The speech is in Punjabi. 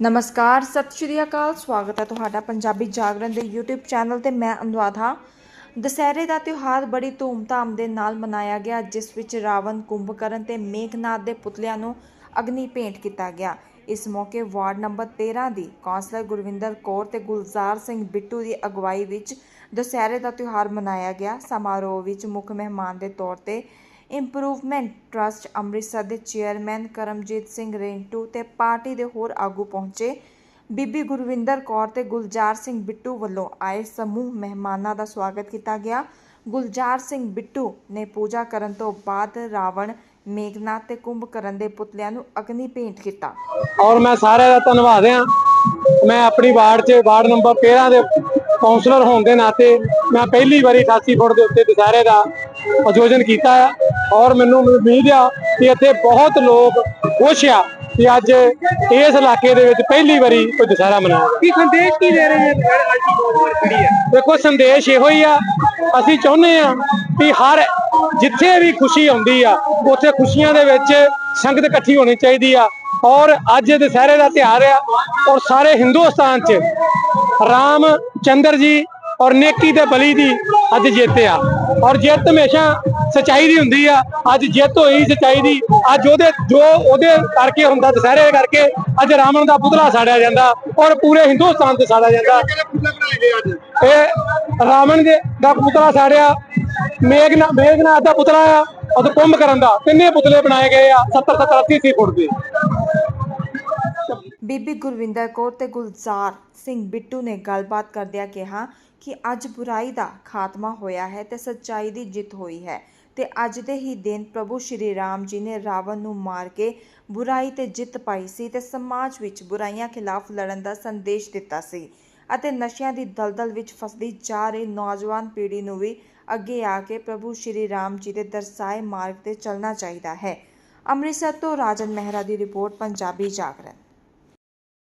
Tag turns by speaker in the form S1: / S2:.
S1: ਨਮਸਕਾਰ, ਸਤਿ ਸ਼੍ਰੀ ਅਕਾਲ, ਸਵਾਗਤ ਹੈ ਤੁਹਾਡਾ ਪੰਜਾਬੀ ਜਾਗਰਣ ਦੇ YouTube ਚੈਨਲ ਤੇ ਮੈਂ ਅਨੁਵਾਦ। ਹਾਂ ਦਸਹਿਰੇ ਦਾ ਤਿਉਹਾਰ ਬੜੀ ਧੂਮਧਾਮ ਦੇ ਨਾਲ ਮਨਾਇਆ ਗਿਆ, ਜਿਸ ਵਿੱਚ ਰਾਵਣ ਕੁੰਭਕਰਨ ਤੇ ਮੇਘਨਾਥ ਦੇ ਪੁਤਲਿਆਂ ਨੂੰ ਅਗਨੀ ਭੇਂਟ ਕੀਤਾ ਗਿਆ। ਇਸ ਮੌਕੇ ਵਾਰਡ ਨੰਬਰ 13 ਦੀ ਕੌਂਸਲਰ ਗੁਰਵਿੰਦਰ ਕੌਰ ਤੇ ਗੁਲਜ਼ਾਰ ਸਿੰਘ ਬਿੱਟੂ ਦੀ ਅਗਵਾਈ ਵਿੱਚ ਦਸਹਿਰੇ ਦਾ ਤਿਉਹਾਰ ਮਨਾਇਆ ਗਿਆ। ਸਮਾਰੋਹ ਵਿੱਚ ਮੁੱਖ ਮਹਿਮਾਨ ਦੇ ਤੌਰ ਤੇ ਇੰਪਰੂਵਮੈਂਟ ਟਰਸਟ ਅੰਮ੍ਰਿਤਸਰ ਦੇ ਚੇਅਰਮੈਨ ਕਰਮਜੀਤ ਸਿੰਘ ਰੇਂਟੂ ਤੇ ਪਾਰਟੀ ਦੇ ਹੋਰ ਆਗੂ ਪਹੁੰਚੇ। ਬੀਬੀ ਗੁਰਵਿੰਦਰ ਕੌਰ ਤੇ ਗੁਲਜ਼ਾਰ ਸਿੰਘ ਬਿੱਟੂ ਵੱਲੋਂ ਆਏ ਸਮੂਹ ਮਹਿਮਾਨਾਂ ਦਾ ਸਵਾਗਤ ਕੀਤਾ ਗਿਆ। ਗੁਲਜ਼ਾਰ ਸਿੰਘ ਬਿੱਟੂ ਨੇ ਪੂਜਾ ਕਰਨ ਤੋਂ ਬਾਅਦ ਰਾਵਣ ਮੇਘਨਾਥ ਤੇ ਕੁੰਭਕਰਨ ਦੇ ਪੁਤਲਿਆਂ ਨੂੰ ਅਗਨੀ ਭੇਂਟ ਕੀਤਾ।
S2: ਔਰ ਮੈਂ ਸਾਰਿਆਂ ਦਾ ਧੰਨਵਾਦ ਹਾਂ। ਮੈਂ ਆਪਣੀ ਵਾਰਡ 'ਚ, ਵਾਰਡ ਨੰਬਰ 13 ਦੇ ਕਾਉਂਸਲਰ ਹੋਣ ਦੇ ਨਾਤੇ ਮੈਂ ਪਹਿਲੀ ਵਾਰੀ 88 ਫੁੱਟ ਦੇ ਉੱਤੇ ਦੁਸਹਿਰੇ ਦਾ ਆਯੋਜਨ ਕੀਤਾ ਹੈ ਔਰ ਮੈਨੂੰ ਉਮੀਦ ਆ ਕਿ ਇੱਥੇ ਬਹੁਤ ਲੋਕ ਖੁਸ਼ ਆ ਕਿ ਅੱਜ ਇਸ ਇਲਾਕੇ ਦੇ ਵਿੱਚ ਪਹਿਲੀ ਵਾਰੀ ਕੋਈ ਦੁਸਹਿਰਾ ਮਨਾਇਆ
S3: ਕੀ ਸੰਦੇਸ਼ ਕੀ ਦੇ ਰਹੇ ਨੇ ਅੱਜ ਦੀ ਨੌਜਵਾਨ ਪੀੜ੍ਹੀ ਹੈ
S2: ਦੇਖੋ ਸੰਦੇਸ਼ ਇਹੋ ਹੀ ਆ ਅਸੀਂ ਚਾਹੁੰਦੇ ਆ ਕਿ ਹਰ ਜਿੱਥੇ ਵੀ ਖੁਸ਼ੀ ਆਉਂਦੀ ਆ ਉੱਥੇ ਖੁਸ਼ੀਆਂ ਦੇ ਵਿੱਚ ਸੰਗਤ ਇਕੱਠੀ ਹੋਣੀ ਚਾਹੀਦੀ ਆ। ਔਰ ਅੱਜ ਦੁਸਹਿਰੇ ਦਾ ਤਿਉਹਾਰ ਆ ਔਰ ਸਾਰੇ ਹਿੰਦੁਸਤਾਨ 'ਚ ਰਾਮ ਚੰਦਰ ਜੀ ਔਰ ਨੇਕੀ ਤੇ ਬਲੀ ਦੀ ਅੱਜ ਜਿੱਤ ਆ। ਔਰ ਜਿੱਤ ਹਮੇਸ਼ਾ ਸਚਾਈ ਦੀ ਹੁੰਦੀ ਆ। ਅੱਜ ਜਿੱਤ ਹੋਈ ਸਚਾਈ ਦੀ। ਅੱਜ ਉਹਦੇ ਜੋ ਉਹਦੇ ਕਰਕੇ ਹੁੰਦਾ ਦੁਸਹਿਰੇ ਕਰਕੇ ਅੱਜ ਰਾਵਣ ਦਾ ਪੁਤਲਾ ਸਾੜਿਆ ਜਾਂਦਾ ਔਰ ਪੂਰੇ ਹਿੰਦੁਸਤਾਨ ਤੇ ਸਾੜਿਆ ਜਾਂਦਾ। ਇਹ ਰਾਵਣ ਦੇ ਦਾ ਪੁਤਲਾ ਸਾੜਿਆ ਮੇਘਨਾ ਮੇਘਨਾਥ ਦਾ ਪੁਤਲਾ ਆ ਉਹ ਕੁੰਭਕਰਨ ਦਾ। ਤਿੰਨੇ ਪੁਤਲੇ ਬਣਾਏ ਗਏ ਆ 70 70 80 80 ਫੁੱਟ ਦੇ।
S1: ਬੀਬੀ ਗੁਰਵਿੰਦਰ ਕੌਰ ਤੇ ਗੁਲਜ਼ਾਰ ਸਿੰਘ ਬਿੱਟੂ ਨੇ ਗੱਲਬਾਤ ਕਰਦਿਆਂ ਕਿਹਾ ਕਿ ਅੱਜ ਬੁਰਾਈ ਦਾ ਖਾਤਮਾ ਹੋਇਆ ਹੈ ਤੇ ਸੱਚਾਈ ਦੀ ਜਿੱਤ ਹੋਈ ਹੈ। ਤੇ ਅੱਜ ਦੇ ਹੀ ਦਿਨ ਪ੍ਰਭੂ ਸ਼੍ਰੀ ਰਾਮ ਜੀ ਨੇ ਰਾਵਣ ਨੂੰ ਮਾਰ ਕੇ ਬੁਰਾਈ ਤੇ ਜਿੱਤ ਪਾਈ ਸੀ ਤੇ ਸਮਾਜ ਵਿੱਚ ਬੁਰਾਈਆਂ ਖਿਲਾਫ ਲੜਨ ਦਾ ਸੰਦੇਸ਼ ਦਿੱਤਾ ਸੀ ਅਤੇ ਨਸ਼ਿਆਂ ਦੀ ਦਲਦਲ ਵਿੱਚ ਫਸਦੀ ਜਾ ਰਹੀ ਨੌਜਵਾਨ ਪੀੜ੍ਹੀ ਨੂੰ ਵੀ ਅੱਗੇ ਆ ਕੇ ਪ੍ਰਭੂ ਸ਼੍ਰੀ ਰਾਮ ਜੀ ਦੇ ਦਰਸਾਏ ਮਾਰਗ ਤੇ ਚੱਲਣਾ ਚਾਹੀਦਾ ਹੈ। ਅੰਮ੍ਰਿਤਸਰ ਤੋਂ ਰਾਜਨ ਮਹਿਰਾ ਦੀ ਰਿਪੋਰਟ, ਪੰਜਾਬੀ ਜਾਗਰਣ।